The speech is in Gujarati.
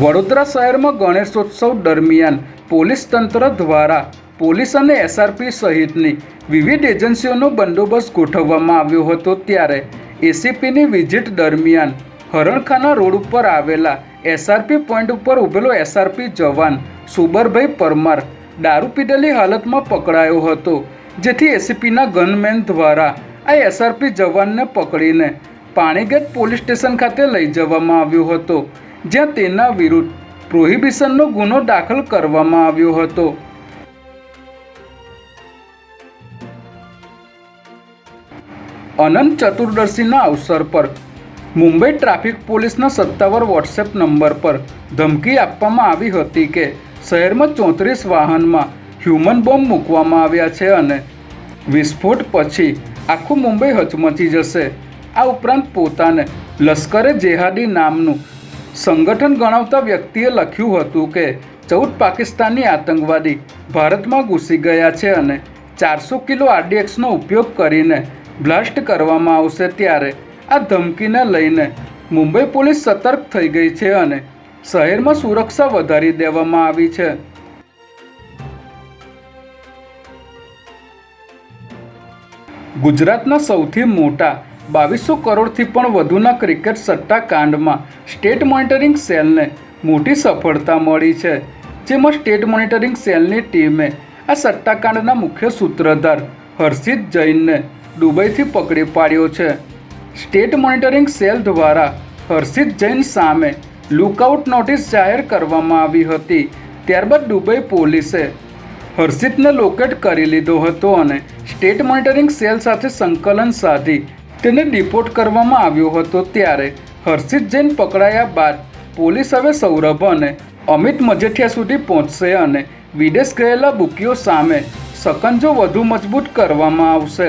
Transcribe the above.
વડોદરા શહેરમાં ગણેશોત્સવ દરમિયાન પોલીસ તંત્ર દ્વારા પોલીસ અને એસઆરપી સહિતની વિવિધ એજન્સીઓનો બંદોબસ્ત ગોઠવવામાં આવ્યો હતો ત્યારે એસીપીની વિઝિટ દરમિયાન હરણખાના રોડ ઉપર આવેલા એસઆરપી પોઈન્ટ ઉપર ઊભેલો એસઆરપી જવાન સુબરભાઈ પરમાર દારૂ પીધેલી હાલતમાં પકડાયો હતો, જેથી એસીપીના ગનમેન દ્વારા આ એસઆરપી જવાનને પકડીને પાણીગેટ પોલીસ સ્ટેશન ખાતે લઈ જવામાં આવ્યો હતો, જ્યાં તેના વિરુદ્ધ પ્રોહિબિશનનો ગુનો દાખલ કરવામાં આવ્યો હતો. અનંત ચતુર્દશીના અવસર પર મુંબઈ ટ્રાફિક પોલીસના સત્તાવાર વોટ્સએપ નંબર પર ધમકી આપવામાં આવી હતી કે શહેરમાં ચોત્રીસ વાહનમાં હ્યુમન બોમ્બ મૂકવામાં આવ્યા છે અને વિસ્ફોટ પછી આખું મુંબઈ હચમચી જશે. આ ઉપરાંત પોતાને લશ્કરે જેહાદી નામનું સંગઠન ગણાવતા વ્યક્તિએ લખ્યું હતું કે ચૌદ પાકિસ્તાની આતંકવાદી ભારતમાં ઘૂસી ગયા છે અને ચારસો કિલો આરડીએક્સનો ઉપયોગ કરીને બ્લાસ્ટ કરવામાં આવશે ત્યારે આ ધમકીને લઈને મુંબઈ પોલીસ સતર્ક થઈ ગઈ છે અને શહેરમાં સુરક્ષા વધારી દેવામાં આવી છે. ગુજરાતના સૌથી મોટા બાવીસો કરોડથી પણ વધુના ક્રિકેટ સટ્ટા કાંડમાં સ્ટેટ મોનિટરિંગ સેલને મોટી સફળતા મળી છે, જેમાં સ્ટેટ મોનિટરિંગ સેલની ટીમે આ સટ્ટાકાંડના મુખ્ય સૂત્રધાર હર્ષિત જૈનને દુબઈથી પકડી પાડ્યો છે. સ્ટેટ મોનિટરિંગ સેલ દ્વારા હર્ષિત જૈન સામે લુકઆઉટ નોટિસ જાહેર કરવામાં આવી હતી. ત્યારબાદ દુબઈ પોલીસે હર્ષિતને લોકેટ કરી લીધો હતો અને સ્ટેટ મોનિટરિંગ સેલ સાથે સંકલન સાધી તેને ડિપોર્ટ કરવામાં આવ્યો હતો ત્યારે હર્ષિત જૈન પકડાયા બાદ પોલીસ હવે સૌરભ અને અમિત મજેઠિયા સુધી પહોંચશે અને વિદેશ ગયેલા બુકીઓ સામે સકંજો વધુ મજબૂત કરવામાં આવશે.